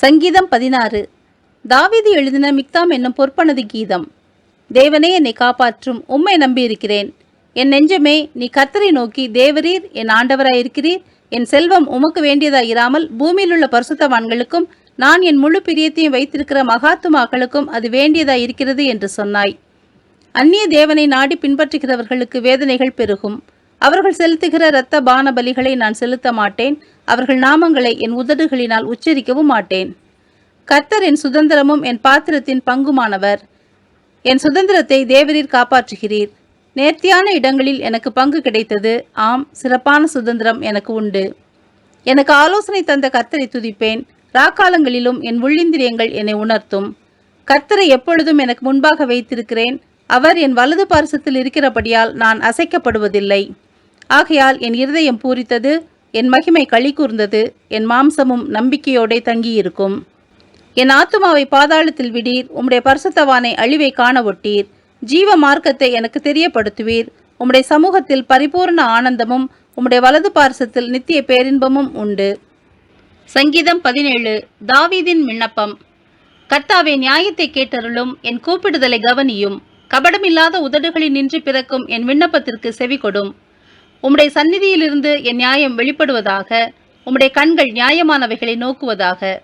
சங்கீதம் பதினாறு. தாவிதி எழுதின மிக்தாம் என்னும் பொற்பனது கீதம். தேவனே என்னை காப்பாற்றும். உம்மை நம்பியிருக்கிறேன். என் நெஞ்சமே நீ கர்த்தரை நோக்கி தேவரீர் என் ஆண்டவராயிருக்கிறீர். என் செல்வம் உமக்கு வேண்டியதாயிராமல் பூமியிலுள்ள பரிசுத்தவான்களுக்கும் நான் என் முழு பிரியத்தையும் வைத்திருக்கிற மகாத்துமாக்களுக்கும் அது வேண்டியதாயிருக்கிறது என்று சொன்னாய். அந்நிய தேவனை நாடி பின்பற்றுகிறவர்களுக்கு வேதனைகள் பெருகும். அவர்கள் செலுத்துகிற இரத்த பான பலிகளை நான் செலுத்த மாட்டேன். அவர்கள் நாமங்களை என் உதடுகளினால் உச்சரிக்கவும் மாட்டேன். கர்த்தர் என் சுதந்திரமும் என் பாத்திரத்தின் பங்குமானவர். என் சுதந்திரத்தை தேவரீர் காப்பாற்றுகிறீர். நேர்த்தியான இடங்களில் எனக்கு பங்கு கிடைத்தது. ஆம் சிறப்பான சுதந்திரம் எனக்கு உண்டு. எனக்கு ஆலோசனை தந்த கர்த்தரை துதிப்பேன். ராக்காலங்களிலும் என் உள்ளிந்திரியங்கள் என்னை உணர்த்தும். கர்த்தரை எப்பொழுதும் எனக்கு முன்பாக வைத்திருக்கிறேன். அவர் என் வலது பாரசத்தில் இருக்கிறபடியால் நான் அசைக்கப்படுவதில்லை. ஆகையால் என் இருதயம் பூரித்தது என் மகிமை களி கூர்ந்தது என் மாம்சமும் நம்பிக்கையோடே தங்கியிருக்கும். என் ஆத்துமாவை பாதாளத்தில் விடீர் உம்முடைய பரிசுத்தவானை அழிவை காண ஒட்டீர். ஜீவ மார்க்கத்தை எனக்கு தெரியப்படுத்துவீர். உம்முடைய சமூகத்தில் பரிபூர்ண ஆனந்தமும் உம்முடைய வலது பார்சத்தில் நித்திய பேரின்பமும் உண்டு. சங்கீதம் பதினேழு தாவீதின் விண்ணப்பம். கர்த்தாவே நியாயத்தை கேட்டருளும் என் கூப்பிடுதலை கவனியும். கபடமில்லாத உதடுகளில் நின்று பிறக்கும் என் விண்ணப்பத்திற்கு செவி கொடும் உம்முடைய சந்நிதியிலிருந்து என் நியாயம் வெளிப்படுவதாக உம்முடைய கண்கள் நியாயமானவைகளை நோக்குவதாக.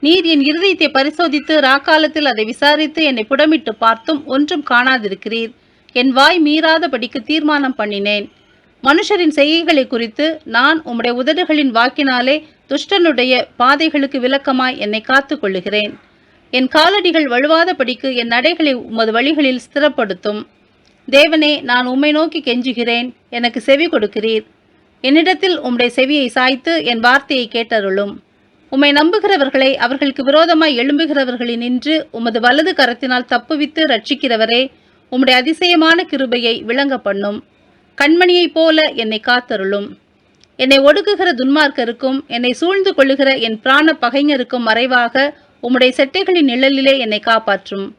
நீர் என் இருதயத்தை பரிசோதித்து ராக்காலத்தில் அதை விசாரித்து என்னை புடமிட்டு பார்த்தும் ஒன்றும் காணாதிருக்கிறீர். என் வாய் மீறாதபடிக்கு தீர்மானம் பண்ணினேன். மனுஷரின் செய்கைகளை குறித்து நான் உம்முடைய உதடுகளின் வாக்கினாலே துஷ்டனுடைய பாதைகளுக்கு விளக்கமாய் என்னை காத்து கொள்ளுகிறேன். என் காலடிகள் வழுவாதபடிக்கு என் நடைகளை உமது வழிகளில் ஸ்திரப்படுத்தும். தேவனே நான் உம்மை நோக்கி கெஞ்சுகிறேன் எனக்கு செவி கொடுக்கிறீர். என்னிடத்தில் உம்முடைய செவியை சாய்த்து என் வார்த்தையை கேட்டருளும். உம்மை நம்புகிறவர்களை அவர்களுக்கு விரோதமாய் எழும்புகிறவர்களில் நின்று உமது வலது கரத்தினால் தப்புவித்து ரட்சிக்கிறவரே உம்முடைய அதிசயமான கிருபையை விளங்க பண்ணும் கண்மணியைப் போல என்னை காத்தருளும். என்னை ஒடுக்குகிற துன்மார்க்கருக்கும் என்னை சூழ்ந்து கொள்ளுகிற என் பிராண பகைஞருக்கும் மறைவாக உம்முடைய செட்டைகளின் நிழலிலே என்னை காப்பாற்றும்.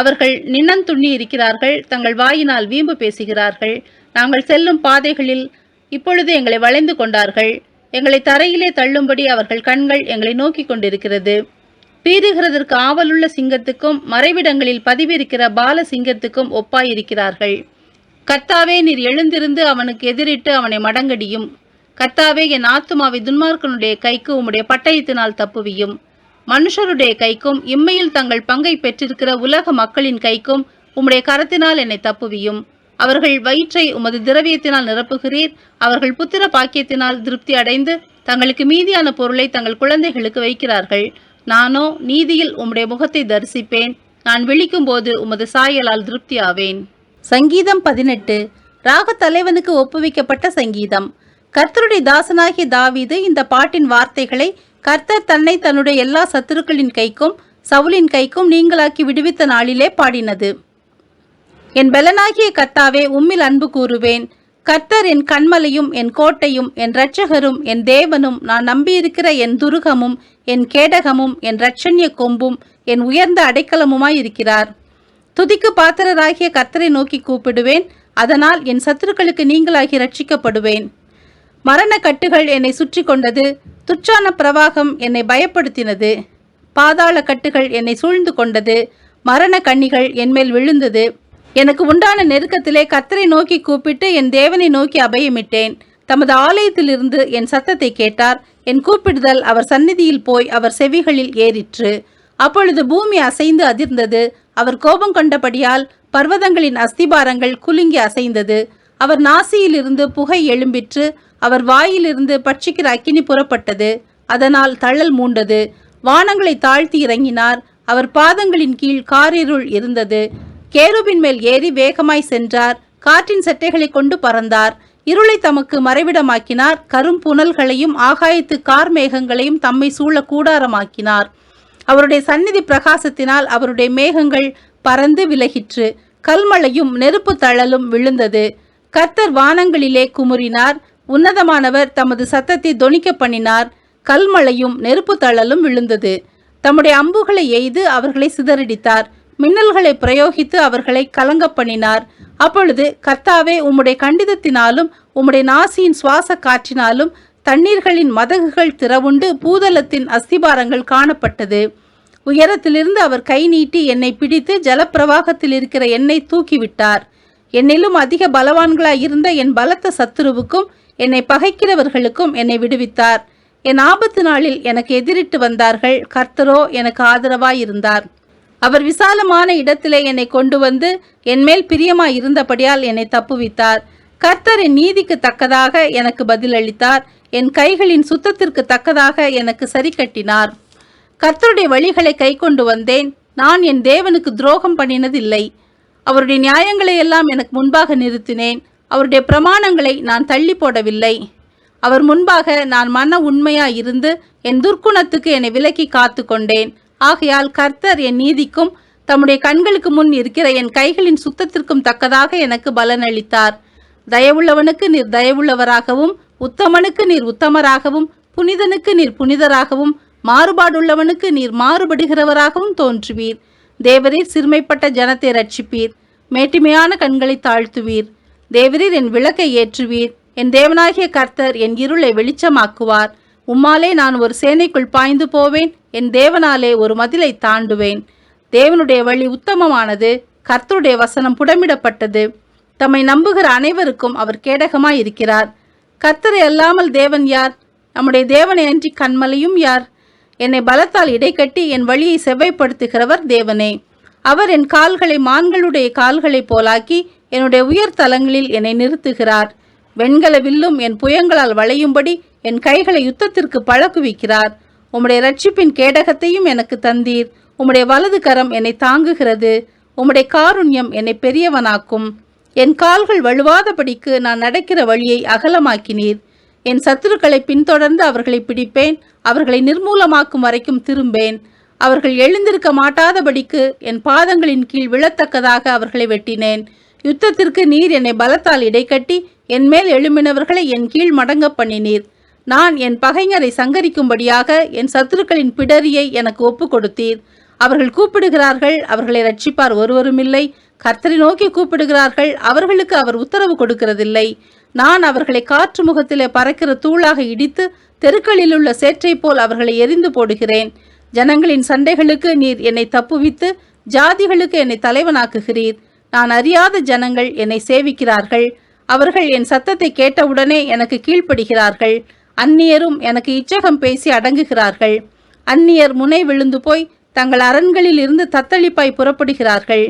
அவர்கள் நின்னந்துண்ணி இருக்கிறார்கள் தங்கள் வாயினால் வீம்பு பேசுகிறார்கள். நாங்கள் செல்லும் பாதைகளில் இப்பொழுது எங்களை வளைந்து கொண்டார்கள். எங்களை தரையிலே தள்ளும்படி அவர்கள் கண்கள் எங்களை நோக்கி கொண்டிருக்கிறது. பீறுகிறதற்கு ஆவலுள்ள சிங்கத்துக்கும் மறைவிடங்களில் பதிவிருக்கிற பால சிங்கத்துக்கும் ஒப்பாயிருக்கிறார்கள். கர்த்தாவே நீர் எழுந்திருந்து அவனுக்கு எதிரிட்டு அவனை மடங்கடியும். கர்த்தாவே என் ஆத்துமாவை துன்மார்க்கனுடைய கைக்கு உம்முடைய பட்டயத்தினால் தப்புவியும். மனுஷருடைய கைக்கும் இம்மையில் தங்கள் பங்கை பெற்றிருக்கிற உலக மக்களின் கைக்கும் உம்முடைய கரத்தினால் என்னை தப்புவியும். அவர்கள் வயிற்றை உமது திரவியத்தினால் நிரப்புகிறீர். அவர்கள் புத்திர பாக்கியத்தினால் திருப்தி அடைந்து தங்களுக்கு மீதியான பொருளை தங்கள் குழந்தைகளுக்கு வைக்கிறார்கள். நானோ நீதியில் உம்முடைய முகத்தை தரிசிப்பேன். நான் விழிக்கும் போது உமது சாயலால் திருப்தி ஆவேன் சங்கீதம் பதினெட்டு. ராக தலைவனுக்கு ஒப்புவிக்கப்பட்ட சங்கீதம். கர்த்தருடைய தாசனாகிய தாவீது இந்த பாட்டின் வார்த்தைகளை கர்த்தர் தன்னை தன்னுடைய எல்லா சத்துருக்களின் கைக்கும் சவுலின் கைக்கும் நீங்களாக்கி விடுவித்த நாளிலே பாடினது. என் பெலனாகிய கர்த்தாவே உம்மில் அன்பு கூறுவேன். கர்த்தர் என் கண்மலையும் என் கோட்டையும் என் இரட்சகரும் என் தேவனும் நான் நம்பியிருக்கிற என் துருகமும் என் கேடகமும் என் இரட்சண்ய கொம்பும் என் உயர்ந்த அடைக்கலமுமாய் இருக்கிறார். துதிக்கு பாத்திரராகிய கர்த்தரை நோக்கி கூப்பிடுவேன். அதனால் என் சத்துருக்களுக்கு நீங்களாகி ரட்சிக்கப்படுவேன் மரண கட்டுகள் என்னை சுற்றி கொண்டது துச்சான பிரவாகம் என்னை பயப்படுத்தினது. பாதாள கட்டுகள் என்னை சூழ்ந்து கொண்டது மரண கண்ணிகள் என்மேல் விழுந்தது. எனக்கு உண்டான நெருக்கத்திலே கத்தரை நோக்கி கூப்பிட்டு என் தேவனை நோக்கி அபயமிட்டேன். தமது ஆலயத்திலிருந்து என் சத்தத்தை கேட்டார். என் கூப்பிடுதல் அவர் சந்நிதியில் போய் அவர் செவிகளில் ஏறிற்று. அப்பொழுது பூமி அசைந்து அதிர்ந்தது. அவர் கோபம் கொண்டபடியால் பர்வதங்களின் அஸ்திபாரங்கள் குலுங்கி அசைந்தது. அவர் நாசியிலிருந்து புகை எழும்பிற்று. அவர் வாயிலிருந்து பட்சிக்கிற அக்கினி புறப்பட்டது. அதனால் தழல் மூண்டது. வானங்களை தாழ்த்தி இறங்கினார். அவர் பாதங்களின் கீழ் காரிருள் இருந்தது. கேருபின் மேல் ஏறி வேகமாய் சென்றார். காற்றின் செட்டைகளை கொண்டு பறந்தார். இருளை தமக்கு மறைவிடமாக்கினார். கரும் புனல்களையும் ஆகாயத்து கார் மேகங்களையும் தம்மை சூழ கூடாரமாக்கினார். அவருடைய சந்நிதி பிரகாசத்தினால் அவருடைய மேகங்கள் பறந்து விலகிற்று. கல்மழையும் நெருப்பு தழலும் விழுந்தது. கர்த்தர் வானங்களிலே குமுறினார். உன்னதமானவர் தமது சத்தத்தை தொனிக்க பண்ணினார். கல்மழையும் நெருப்பு தழலும் விழுந்தது. தம்முடைய அம்புகளை எய்து அவர்களை சிதறடித்தார். மின்னல்களை பிரயோகித்து அவர்களை கலங்க பண்ணினார். அப்பொழுது கர்த்தாவே உம்முடைய கண்டிதத்தினாலும் உம்முடைய நாசியின் சுவாச காற்றினாலும் தண்ணீர்களின் மதகுகள் திறவுண்டு பூதலத்தின் அஸ்திபாரங்கள் காணப்பட்டது. உயரத்திலிருந்து அவர் கை நீட்டி என்னை பிடித்து ஜலப்பிரவாகத்தில் இருக்கிற என்னை தூக்கிவிட்டார். என்னிலும் அதிக பலவான்களாய் இருந்த என் பலத்த சத்துருவுக்கும் என்னை பகைக்கிறவர்களுக்கும் என்னை விடுவித்தார். என் ஆபத்து நாளில் எனக்கு எதிரிட்டு வந்தார்கள். கர்த்தரோ எனக்கு ஆதரவாய் இருந்தார் அவர் விசாலமான இடத்திலே என்னை கொண்டு வந்து என்மேல் பிரியமாய் இருந்தபடியால் என்னை தப்புவித்தார். கர்த்தர் என் நீதிக்கு தக்கதாக எனக்கு பதிலளித்தார். என் கைகளின் சுத்தத்திற்கு தக்கதாக எனக்கு சரி கட்டினார். கர்த்தருடைய வழிகளை கைக்கொண்டு வந்தேன். நான் என் தேவனுக்கு துரோகம் பண்ணினதில்லை. அவருடைய நியாயங்களை எல்லாம் எனக்கு முன்பாக நிறுத்தினேன். அவருடைய பிரமாணங்களை நான் தள்ளி போடவில்லை. அவர் முன்பாக நான் மன உண்மையாக இருந்து என் துர்க்குணத்துக்கு என்னை விலக்கி காத்து கொண்டேன். ஆகையால் கர்த்தர் என் நீதிக்கும் தம்முடைய கண்களுக்கு முன் இருக்கிற என் கைகளின் சுத்தத்திற்கும் தக்கதாக எனக்கு பலனளித்தார். தயவுள்ளவனுக்கு நீர் தயவுள்ளவராகவும் உத்தமனுக்கு நீர் உத்தமராகவும் புனிதனுக்கு நீர் புனிதராகவும் மாறுபாடுள்ளவனுக்கு நீர் மாறுபடுகிறவராகவும் தோன்றுவீர். தேவரீர் சிறுமைப்பட்ட ஜனத்தை ரட்சிப்பீர். மேட்டிமையான கண்களை தாழ்த்துவீர். தேவரீர் என் விளக்கை ஏற்றுவீர். என் தேவனாகிய கர்த்தர் என் இருளை வெளிச்சமாக்குவார். உம்மாலே நான் ஒரு சேனைக்குள் பாய்ந்து போவேன். என் தேவனாலே ஒரு மதிலை தாண்டுவேன். தேவனுடைய வழி உத்தமமானது. கர்த்தருடைய வசனம் புடமிடப்பட்டது. தம்மை நம்புகிற அனைவருக்கும் அவர் கேடகமாய் இருக்கிறார் கர்த்தரை அல்லாமல் தேவன் யார்? நம்முடைய தேவனை அன்றி கண்மலையும் யார்? என்னை பலத்தால் இடைக்கட்டி என் வழியை செவ்வைப்படுத்துகிறவர் தேவனே. அவர் என் கால்களை மான்களுடைய கால்களைப் போலாக்கி என்னுடைய உயர் தலங்களில் என்னை நிறுத்துகிறார். வெண்கல வில்லும் என் புயங்களால் வளையும்படி என் கைகளை யுத்தத்திற்கு பழக்குவிக்கிறார். உம்முடைய ரட்சிப்பின் கேடகத்தையும் எனக்கு தந்தீர். உம்முடைய வலது கரம் என்னை தாங்குகிறது. உம்முடைய காருண்யம் என்னை பெரியவனாக்கும். என் கால்கள் வழுவாதபடிக்கு நான் நடக்கிற வழியை அகலமாக்கினீர். என் சத்துருக்களை பின்தொடர்ந்து அவர்களை பிடிப்பேன். அவர்களை நிர்மூலமாக்கும் வரைக்கும் திரும்பேன். அவர்கள் எழுந்திருக்க மாட்டாதபடிக்கு என் பாதங்களின் கீழ் விழத்தக்கதாக அவர்களை வெட்டினேன். யுத்தத்திற்கு நீர் என்னை பலத்தால் இடைக்கட்டி என் மேல் எழும்பினவர்களை என் கீழ் மடங்க பண்ணினீர். நான் என் பகைஞரை சங்கரிக்கும்படியாக என் சத்துருக்களின் பிடரியை எனக்கு ஒப்பு கொடுத்தீர். அவர்கள் கூப்பிடுகிறார்கள் அவர்களை ரட்சிப்பார் ஒருவருமில்லை. கர்த்தரை நோக்கி கூப்பிடுகிறார்கள் அவர்களுக்கு அவர் உத்தரவு கொடுக்கிறதில்லை. நான் அவர்களை காற்று முகத்திலே பறக்கிற தூளாக இடித்து தெருக்களில் உள்ள சேற்றைப் போல் அவர்களை எரிந்து போடுகிறேன். ஜனங்களின் சண்டைகளுக்கு நீர் என்னை தப்புவித்து ஜாதிகளுக்கு என்னை தலைவனாக்குகிறீர். நான் அறியாத ஜனங்கள் என்னை சேவிக்கிறார்கள். அவர்கள் என் சத்தத்தை கேட்டவுடனே எனக்கு கீழ்ப்படுகிறார்கள். அந்நியரும் எனக்கு இச்சகம் பேசி அடங்குகிறார்கள். அந்நியர் முனை விழுந்து போய் தங்கள் அரண்களில் இருந்து தத்தளிப்பாய் புறப்படுகிறார்கள்.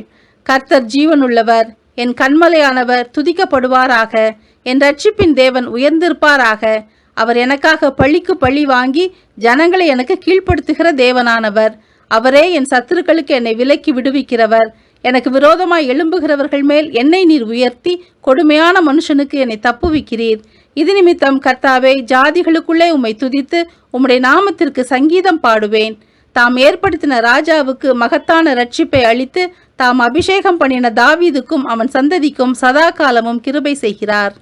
கர்த்தர் ஜீவனுள்ளவர் என் கண்மலையானவர் துதிக்கப்படுவாராக. என் ரட்சிப்பின் தேவன் உயர்ந்திருப்பாராக. அவர் எனக்காக பழிக்கு பழி வாங்கி ஜனங்களை எனக்கு கீழ்ப்படுத்துகிற தேவனானவர். அவரே என் சத்துருக்களுக்கு என்னை விலக்கி விடுவிக்கிறவர். எனக்கு விரோதமாய் எழும்புகிறவர்கள் மேல் என்னை நீர் உயர்த்தி கொடுமையான மனுஷனுக்கு என்னை தப்புவிக்கிறீர். இது நிமித்தம் கர்த்தாவே ஜாதிகளுக்குள்ளே உம்மை துதித்து உம்முடைய நாமத்திற்கு சங்கீதம் பாடுவேன். தாம் ஏற்படுத்தின ராஜாவுக்கு மகத்தான ரட்சிப்பை அளித்து தாம் அபிஷேகம் பண்ணின தாவீதுக்கும் அவன் சந்ததிக்கும் சதா காலமும் கிருபை செய்கிறார்.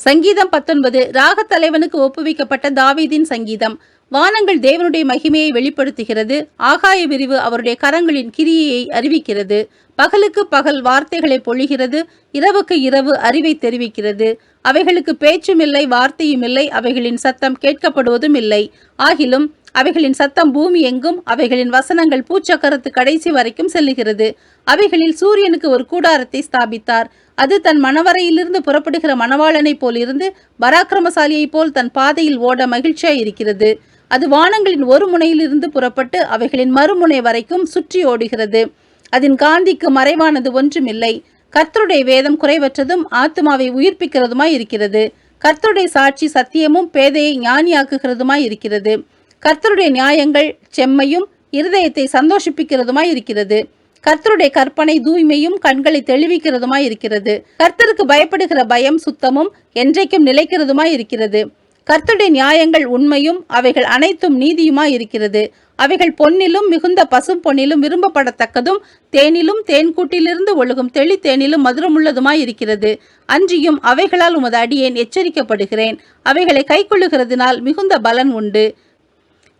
சங்கீதம் பத்தொன்பது ராகத் தலைவனுக்கு ஒப்புவிக்கப்பட்ட தாவீதின் சங்கீதம். வானங்கள் தேவனுடைய மகிமையை வெளிப்படுத்துகிறது ஆகாய விரிவு அவருடைய கரங்களின் கிரியையை அறிவிக்கிறது. பகலுக்கு பகல் வார்த்தைகளை பொழிகிறது இரவுக்கு இரவு அறிவை தெரிவிக்கிறது. அவைகளுக்கு பேச்சும் இல்லை வார்த்தையும் இல்லை அவைகளின் சத்தம் கேட்கப்படுவதும் இல்லை. ஆகிலும் அவைகளின் சத்தம் பூமி எங்கும் அவைகளின் வசனங்கள் பூச்சக்கரத்து கடைசி வரைக்கும் செல்லுகிறது. அவைகளில் சூரியனுக்கு ஒரு கூடாரத்தை ஸ்தாபித்தார். அது தன் மணவரையிலிருந்து புறப்படுகிற மணவாளனைப் போல் இருந்து பராக்கிரமசாலியைப் போல் தன் பாதையில் ஓட மகிழ்ச்சியாய் இருக்கிறது. அது வானங்களின் ஒரு முனையிலிருந்து புறப்பட்டு அவைகளின் மறுமுனை வரைக்கும் சுற்றி ஓடுகிறது. அதன் காந்திக்கு மறைவானது ஒன்றுமில்லை. கர்த்தருடைய வேதம் குறைவற்றதும் ஆத்மாவை உயிர்ப்பிக்கிறதுமாய் இருக்கிறது. கர்த்தருடைய சாட்சி சத்தியமும் பேதையை ஞானியாக்குகிறதுமாய் இருக்கிறது. கர்த்தருடைய நியாயங்கள் செம்மையும் இருதயத்தை சந்தோஷிப்பிக்கிறதுமாய் இருக்கிறது கர்த்தருடைய கற்பனை தூய்மையும் கண்களை தெளிவிக்கிறதுமாய் இருக்கிறது கர்த்தருக்கு பயப்படுகிற பயம் சுத்தமும் என்றைக்கும் நிலைக்கிறதுமாய் இருக்கிறது கர்த்தருடைய நியாயங்கள் உண்மையும் அவைகள் அனைத்தும் நீதியுமாய் இருக்கிறது அவைகள் பொன்னிலும் மிகுந்த பசும் பொன்னிலும் விரும்பப்படத்தக்கதும் தேனிலும் தேன்கூட்டிலிருந்து ஒழுகும் தெளி தேனிலும் மதுரமுள்ளதுமாய் இருக்கிறது அன்றியும் அவைகளால் உமது அடியேன் எச்சரிக்கப்படுகிறேன். அவைகளை கைக்கொள்ளுகிறதினால் மிகுந்த பலன் உண்டு.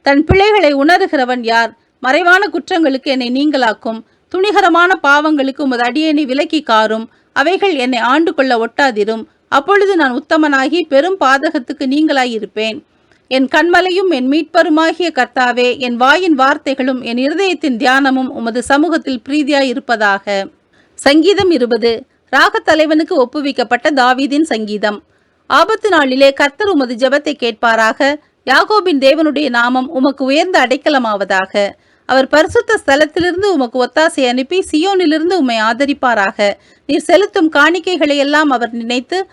தன் பிள்ளைகளை உணருகிறவன் யார்? மறைவான குற்றங்களுக்கு என்னை நீங்களாக்கும். துணிகரமான பாவங்களுக்கு உமது அடியேனை விலக்கி காரும். அவைகள் என்னை ஆண்டு கொள்ள ஒட்டாதிரும். அப்பொழுது நான் உத்தமனாகி பெரும் பாதகத்துக்கு நீங்களாயிருப்பேன். என் கண்மலையும் என் மீட்பருமாகிய கர்த்தாவே என் வாயின் வார்த்தைகளும் என் இருதயத்தின் தியானமும் உமது சமூகத்தில் பிரீதியாயிருப்பதாக. சங்கீதம் இருபது. ராகத் தலைவனுக்கு ஒப்புவிக்கப்பட்ட தாவீதின் சங்கீதம். ஆபத்து நாளிலே கர்த்தர் உமது ஜெபத்தை கேட்பாராக. யாகோபின் தேவனுடைய நாமம் உமக்கு உயர்ந்த அடைக்கலமாவதாக. அவர் பரிசுத்த ஸ்தலத்திலிருந்து உமக்கு ஒத்தாசை அனுப்பி சியோனிலிருந்து உம்மை ஆதரிப்பாராக. நீர் செலுத்தும் காணிக்கைகளை எல்லாம் அவர் நினைத்து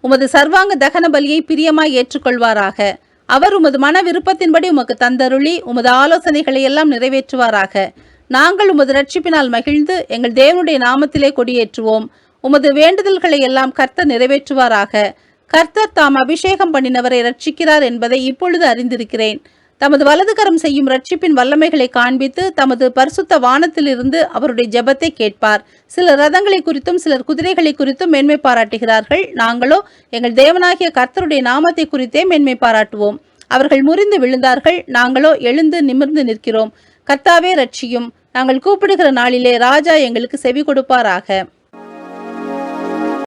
உமது சர்வாங்க தகன பலியை பிரியமாய் ஏற்றுக்கொள்வாராக. அவர் உமது மன விருப்பத்தின்படி உமக்கு தந்தருளி உமது ஆலோசனைகளை எல்லாம் நிறைவேற்றுவாராக. நாங்கள் உமது ரட்சிப்பினால் மகிழ்ந்து எங்கள் தேவனுடைய நாமத்திலே கொடியேற்றுவோம். உமது வேண்டுதல்களை எல்லாம் கர்த்த நிறைவேற்றுவாராக. கர்த்தர் தாம் அபிஷேகம் பண்ணினவரை ரட்சிக்கிறார் என்பதை இப்பொழுது அறிந்திருக்கிறேன். தமது வலதுகரம் செய்யும் ரட்சிப்பின் வல்லமைகளை காண்பித்து தமது பரிசுத்த வானத்திலிருந்து அவருடைய ஜெபத்தை கேட்பார். சிலர் ரதங்களை குறித்தும் சிலர் குதிரைகளை குறித்தும் மேன்மை பாராட்டுகிறார்கள். நாங்களோ எங்கள் தேவனாகிய கர்த்தருடைய நாமத்தை குறித்தே மேன்மை பாராட்டுவோம். அவர்கள் முறிந்து விழுந்தார்கள். நாங்களோ எழுந்து நிமிர்ந்து நிற்கிறோம். கர்த்தாவே ரட்சியும் நாங்கள் கூப்பிடுகிற நாளிலே ராஜா எங்களுக்கு செவி கொடுப்பாராக.